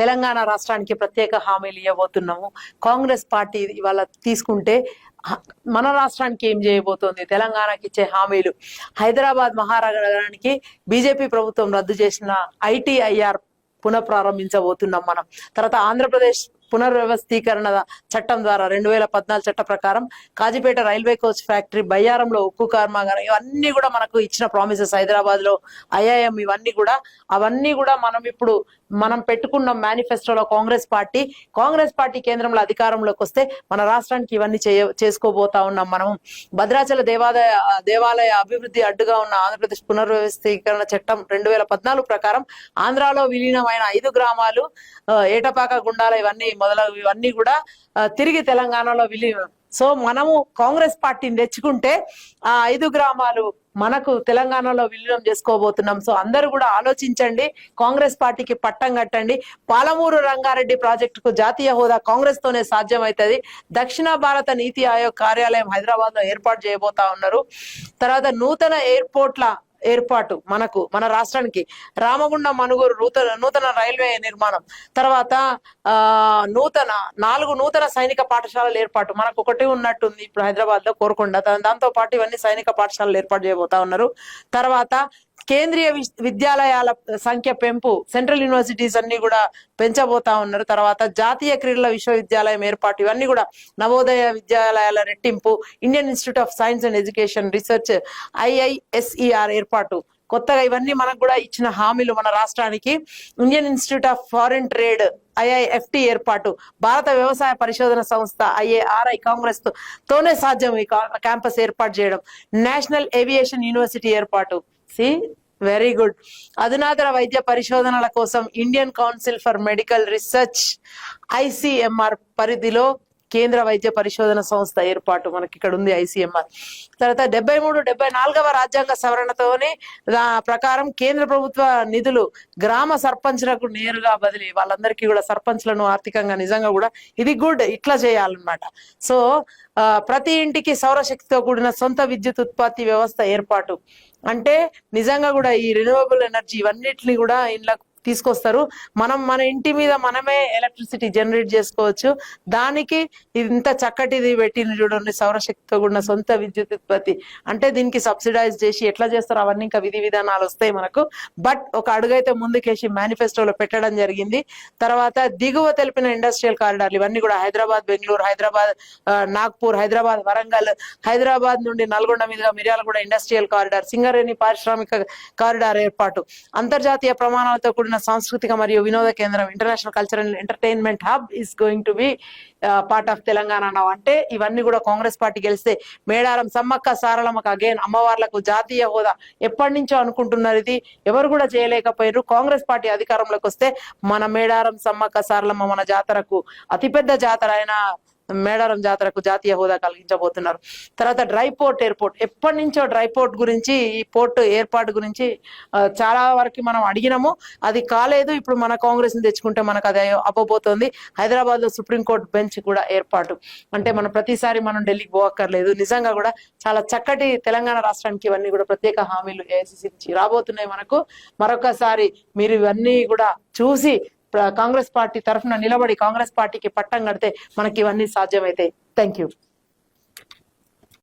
తెలంగాణ రాష్ట్రానికి ప్రత్యేక హామీలు ఇవ్వబోతున్నాము. కాంగ్రెస్ పార్టీ ఇవాళ తీసుకుంటే మన రాష్ట్రానికి ఏం చేయబోతోంది? తెలంగాణకి ఇచ్చే హామీలు. హైదరాబాద్ మహానగరానికి బీజేపీ ప్రభుత్వం రద్దు చేసిన ఐటీఐఆర్ పునఃప్రారంభించబోతున్నాం మనం. తర్వాత ఆంధ్రప్రదేశ్ పునర్వ్యవస్థీకరణ చట్టం ద్వారా రెండు వేల పద్నాలుగు చట్ట ప్రకారం కాజీపేట రైల్వే కోచ్ ఫ్యాక్టరీ బయ్యారంలో ఉక్కు కర్మాగారం ఇవన్నీ కూడా మనకు ఇచ్చిన ప్రామిసెస్ హైదరాబాద్లో ఐఐఎం ఇవన్నీ కూడా అవన్నీ కూడా మనం ఇప్పుడు మనం పెట్టుకున్న మేనిఫెస్టోలో కాంగ్రెస్ పార్టీ కాంగ్రెస్ పార్టీ కేంద్రంలో అధికారంలోకి వస్తే మన రాష్ట్రానికి ఇవన్నీ చేయ చేసుకోబోతా ఉన్నాం మనం భద్రాచల దేవాదాయ దేవాలయ అభివృద్ధి అడ్డుగా ఉన్న ఆంధ్రప్రదేశ్ పునర్వ్యవస్థీకరణ చట్టం రెండు వేల పద్నాలుగు ప్రకారం ఆంధ్రాలో విలీనమైన ఐదు గ్రామాలు ఏటపాక గుండాల ఇవన్నీ మొదలగు ఇవన్నీ కూడా తిరిగి తెలంగాణలో విలీనం సో మనము కాంగ్రెస్ పార్టీని తెచ్చుకుంటే ఆ ఐదు గ్రామాలు మనకు తెలంగాణలో విలీనం చేసుకోబోతున్నాం. సో అందరూ కూడా ఆలోచించండి కాంగ్రెస్ పార్టీకి పట్టం కట్టండి. పాలమూరు రంగారెడ్డి ప్రాజెక్టుకు జాతీయ హోదా కాంగ్రెస్ తోనే సాధ్యమవుతుంది దక్షిణ భారత నీతి ఆయోగ్ కార్యాలయం హైదరాబాద్లో ఏర్పాటు చేయబోతా ఉన్నారు. తర్వాత నూతన ఎయిర్పోర్ట్ల ఏర్పాటు మనకు మన రాష్ట్రానికి. రామగుండం మనుగురు నూతన నూతన రైల్వే నిర్మాణం. తర్వాత ఆ నూతన నాలుగు నూతన సైనిక పాఠశాలల ఏర్పాటు. మనకు ఒకటి ఉన్నట్టుంది ఇప్పుడు హైదరాబాద్లో కోరుకొండ దాంతో పాటు ఇవన్నీ సైనిక పాఠశాలలు ఏర్పాటు చేయబోతా ఉన్నారు. తర్వాత కేంద్రీయ విద్యాలయాల సంఖ్య పెంపు సెంట్రల్ యూనివర్సిటీస్ అన్ని కూడా పెంచబోతా ఉన్నారు. తర్వాత జాతీయ క్రీడల విశ్వవిద్యాలయం ఏర్పాటు ఇవన్నీ కూడా నవోదయ విద్యాలయాల రెట్టింపు Indian Institute of Science and Education Research IISER ఏర్పాటు కొత్తగా ఇవన్నీ మనకు కూడా ఇచ్చిన హామీలు మన రాష్ట్రానికి. Indian Institute of Foreign Trade IIFT ఏర్పాటు భారత వ్యవసాయ పరిశోధన సంస్థ ఐఏఆర్ఐ కాంగ్రెస్ తో- తోనే సాధ్యం ఈ క్యాంపస్ ఏర్పాటు చేయడం. నేషనల్ ఏవియేషన్ యూనివర్సిటీ ఏర్పాటు. See very good. అధునాతన వైద్య పరిశోధనల కోసం Indian Council for Medical Research ICMR పరిధిలో కేంద్ర వైద్య పరిశోధన సంస్థ ఏర్పాటు మనకి ఇక్కడ ఉంది ఐసీఎంఆర్. తర్వాత డెబ్బై మూడు డెబ్బై నాలుగవ రాజ్యాంగ సవరణతోనే ప్రకారం కేంద్ర ప్రభుత్వ నిధులు గ్రామ సర్పంచ్లకు నేరుగా బదిలీ వాళ్ళందరికీ కూడా సర్పంచ్లను ఆర్థికంగా నిజంగా కూడా ఇది గుడ్ ఇట్లా చేయాలన్నమాట. సో ప్రతి ఇంటికి సౌరశక్తితో కూడిన సొంత విద్యుత్ ఉత్పత్తి వ్యవస్థ ఏర్పాటు. అంటే నిజంగా కూడా ఈ రినూవబుల్ ఎనర్జీ ఇవన్నిటిని కూడా ఇండ్లకు తీసుకొస్తారు. మనం మన ఇంటి మీద మనమే ఎలక్ట్రిసిటీ జనరేట్ చేసుకోవచ్చు. దానికి ఇంత చక్కటిది పెట్టిన చూడండి సౌరశక్తితో కూడిన సొంత విద్యుత్ ఉత్పత్తి. అంటే దీనికి సబ్సిడైజ్ చేసి ఎట్లా చేస్తారు? అవన్నీ ఇంకా విధి విధానాలు వస్తాయి మనకు. బట్ ఒక అడుగైతే ముందుకేసి మేనిఫెస్టోలో పెట్టడం జరిగింది. తర్వాత దిగువ తెలిపిన ఇండస్ట్రియల్ కారిడార్లు ఇవన్నీ కూడా హైదరాబాద్ బెంగళూరు హైదరాబాద్ నాగ్పూర్ హైదరాబాద్ వరంగల్ హైదరాబాద్ నుండి నల్గొండ మీదుగా మిర్యాలగూడ ఇండస్ట్రియల్ కారిడార్ సింగరేణి పారిశ్రామిక కారిడార్ ఏర్పాటు. అంతర్జాతీయ ప్రమాణాలతో కూడిన సాంస్కృతిక మరియు వినోద కేంద్రం international cultural entertainment hub is going to be part of Telangana అంటే ఇవన్నీ కూడా కాంగ్రెస్ పార్టీ గెలిస్తే మేడారం సమ్మక్క సారలమ్మక అగైన్ అమ్మవార్లకు జాతీయ హోదా ఎప్పటి నుంచో అనుకుంటున్నారు ఇది. ఎవరు కూడా చేయలేకపోయారు కాంగ్రెస్ పార్టీ అధికారంలోకి వస్తే మన మేడారం సమ్మక్క సారలమ్మ మన జాతరకు అతిపెద్ద జాతర అయిన మేడారం జాతరకు జాతీయ హోదా కలిగించబోతున్నారు. తర్వాత డ్రై పోర్ట్ ఎయిర్పోర్ట్. ఎప్పటి నుంచో డ్రై పోర్ట్ గురించి ఈ పోర్ట్ ఏర్పాటు గురించి చాలా వరకు మనం అడిగినాము. అది కాలేదు. ఇప్పుడు మన కాంగ్రెస్ని తెచ్చుకుంటే మనకు అది అవ్వబోతోంది. హైదరాబాద్లో సుప్రీంకోర్టు బెంచ్ కూడా ఏర్పాటు. అంటే మనం ప్రతిసారి మనం ఢిల్లీకి పోవక్కర్లేదు. నిజంగా కూడా చాలా చక్కటి తెలంగాణ రాష్ట్రానికి ఇవన్నీ కూడా ప్రత్యేక హామీలు ఏఐసిసి నుంచి రాబోతున్నాయి మనకు. మరొకసారి మీరు ఇవన్నీ కూడా చూసి కాంగ్రెస్ పార్టీ తరఫున నిలబడి కాంగ్రెస్ పార్టీకి పట్టం కడితే మనకి ఇవన్నీ సాధ్యమైతాయి థ్యాంక్ యూ